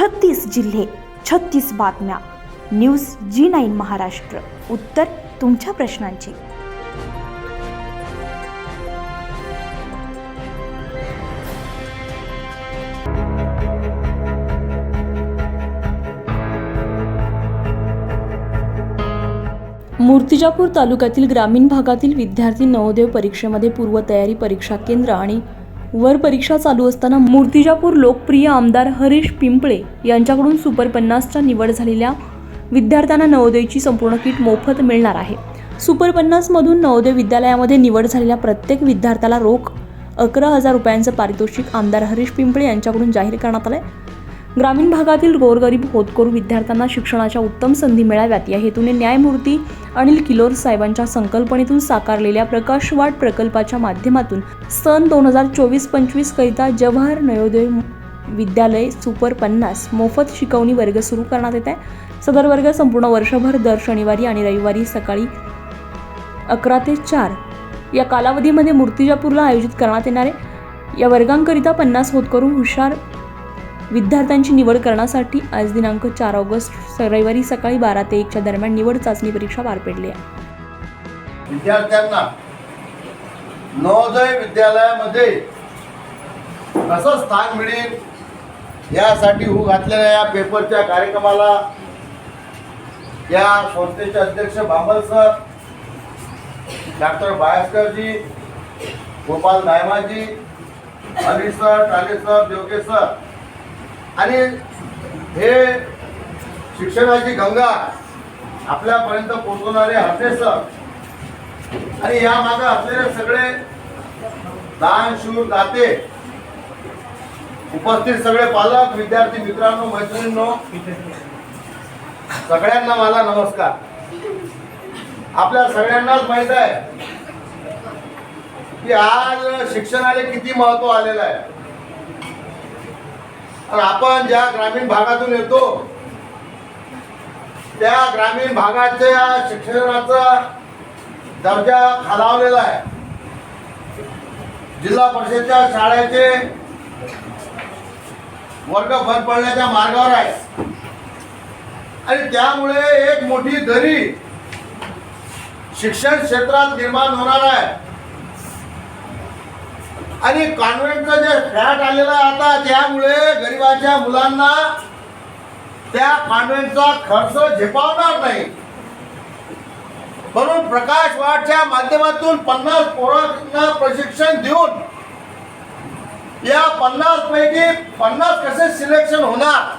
छत्तीस जिल्हे छत्तीस बातम्या. News G nine Maharashtra. उत्तर तुमच्या प्रश्नांची. मूर्तिजापूर तालुक्यातील ग्रामीण भागातील विद्यार्थी नवोदय परीक्षेमध्ये पूर्वतयारी परीक्षा केंद्र आणि वर परीक्षा चालू असताना मूर्तिजापूर लोकप्रिय आमदार हरीश पिंपळे यांच्याकडून सुपर पन्नासच्या निवड झालेल्या विद्यार्थ्यांना नवोदयची संपूर्ण किट मोफत मिळणार आहे. सुपर पन्नासमधून नवोदय विद्यालयामध्ये निवड झालेल्या प्रत्येक विद्यार्थ्याला रोख अकरा हजार रुपयांचं पारितोषिक आमदार हरीश पिंपळे यांच्याकडून जाहीर करण्यात आलं आहे ग्रामीण भागातील गोरगरीब होतकरू विद्यार्थ्यांना शिक्षणाच्या उत्तम संधी मिळाव्यात. या हेतूने न्यायमूर्ती अनिल किलोर साहेबांच्या संकल्पनेतून साकारलेल्या प्रकाशवाट प्रकल्पाच्या माध्यमातून सन दोन हजार चोवीस पंचवीस करिता जवाहर नवोदय विद्यालय सुपर पन्नास मोफत शिकवणी वर्ग सुरू करण्यात येत आहे. सदर वर्ग संपूर्ण वर्षभर दर शनिवारी आणि रविवारी सकाळी अकरा ते चार या कालावधीमध्ये मूर्तिजापूरला आयोजित करण्यात येणार आहे. या वर्गांकरिता पन्नास होतकरू हुशार विद्यार्थ्यांची निवड करण्यासाठी आज दिनांक चार ऑगस्ट रविवारी सकाळी बारा ते एकच्या दरम्यान निवड चाचणी परीक्षा पार पडली आहे. विद्यार्थ्यांना नवोदय विद्यालयामध्ये कसं स्थान मिळेल यासाठी हू घातलेल्या या पेपरच्या कार्यक्रमाला या संस्थेचे अध्यक्ष Bambal sir doctor बायस्करजी Gopal नायमाजी Anil sir Tale sir Devke sir आणि हे शिक्षणाची गंगा आपल्यापर्यंत पोहोचवणारे हरणे सर. आणि या मागे असलेले सगळे दानशूर दाते उपस्थित सगळे पालक विद्यार्थी मित्रांनो मैत्रिणींनो सगळ्यांना माझा नमस्कार. आपल्या सगळ्यांनाच माहीत आहे की आज शिक्षणाला किती महत्त्व आलेलं आहे. आपण ज्या ग्रामीण भागातून येतो त्या ग्रामीण भागाच्या शिक्षणाचा दर्जा खालावलेला आहे. जिल्हा परिषदच्या शाळेचे वर्ग बंद पडण्याच्या मार्गावर आहे. आणि त्यामुळे एक मोठी दरी शिक्षण क्षेत्रात निर्माण होणार आहे. आणि कॉन्व्हेंटचं जे फ्लॅट आलेलं आहे आता त्यामुळे गरिबाच्या मुलांना त्या कॉन्व्हेंटचा खर्च झेपावणार नाही. म्हणून प्रकाश वाटच्या माध्यमातून पन्नास पोरांना प्रशिक्षण देऊन या पन्नास पैकी पन्नास कसे सिलेक्शन होणार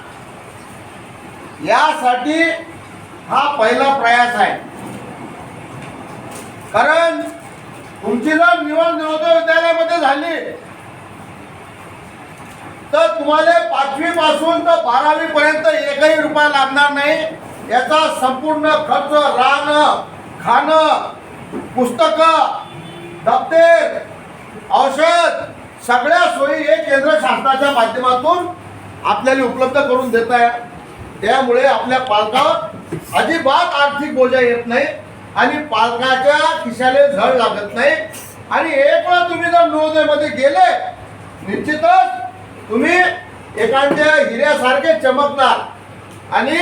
यासाठी हा पहिला प्रयास आहे. कारण तुमची जर निवड नवोदय विद्यालयामध्ये झाली तर तुम्हाला पाचवी पासून तर बारावी पर्यंत एकही रुपया लागणार नाही. याचा संपूर्ण खर्च राहणं खाणं पुस्तक दप्तर औषध सगळ्या सोयी हे केंद्र शासनाच्या माध्यमातून आपल्याला उपलब्ध करून देत आहे. त्यामुळे आपल्या पालकावर अजिबात आर्थिक बोजा येत नाही. आणि पालकाच्या खिशाले झळ लागत नाही. आणि एक वेळा तुम्ही जर नवोदयमध्ये गेले निश्चितच तुम्ही एखाद्या हिऱ्यासारखे चमकणार. आणि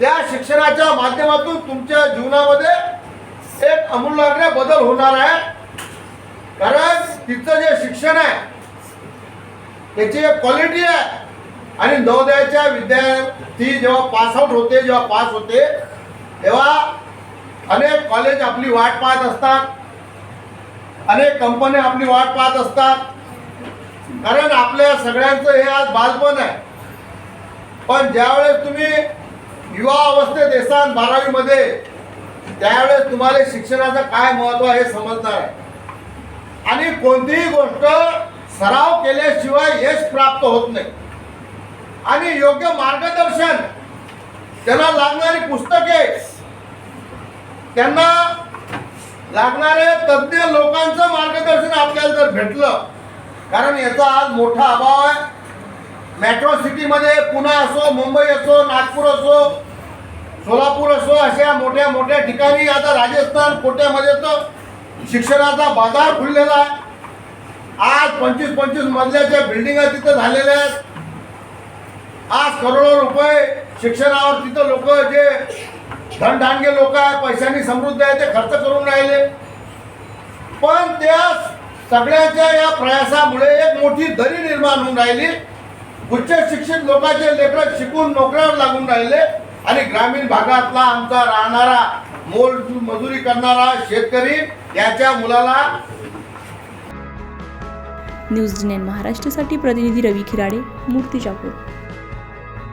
त्या शिक्षणाच्या माध्यमातून तुमच्या जीवनामध्ये एक अमूलाग्र बदल होणार आहे. कारण तिचं जे शिक्षण आहे त्याची एक क्वालिटी आहे. आणि नवोदयाच्या विद्यार्थी जेव्हा पास आउट होते जेव्हा पास होते तेव्हा अनेक कॉलेज आपली वाट पाहत असतात. अनेक कंपन्या आपली वाट पाहत असतात. कारण आपल्या सगळ्यांचं हे आज बालपण आहे. पण ज्यावेळेस तुम्ही युवा अवस्थेत येसान बारावीमध्ये त्यावेळेस तुम्हाला शिक्षणाचं काय महत्त्व आहे हे समजणार आहे. आणि कोणतीही गोष्ट सराव केल्याशिवाय यश प्राप्त होत नाही. आणि योग्य मार्गदर्शन त्यांना लागणारी पुस्तके त्यांना लागणारे तज्ज्ञ लोकांचं मार्गदर्शन आपल्याला जर भेटलं कारण याचा आज मोठा अभाव आहे. मेट्रो सिटीमध्ये पुणे असो मुंबई असो नागपूर असो सोलापूर असो अशा मोठ्या मोठ्या ठिकाणी आता राजस्थान कोट्यामध्ये तर शिक्षणाचा बाजार खुललेला आहे. आज पंचवीस पंचवीस मजल्याच्या बिल्डिंगा तिथं झालेल्या आहेत. आज करोडो रुपये शिक्षणावर तिथं लोक जे धनधानगे लोक आहे पैशांनी समृद्ध आहे ते खर्च करून राहिले. पण त्या सगळ्याच्या या प्रयासामुळे एक मोठी दरी निर्माण होऊन राहिली. उच्च शिक्षित लोकांचे लेकर शिकून नोकऱ्यावर लागून राहिले. आणि ग्रामीण भागातला आमचा राहणारा मोल मजुरी करणारा शेतकरी याच्या मुलाला न्यूज महाराष्ट्रासाठी प्रतिनिधी रवी खिराडे मूर्तिजापूर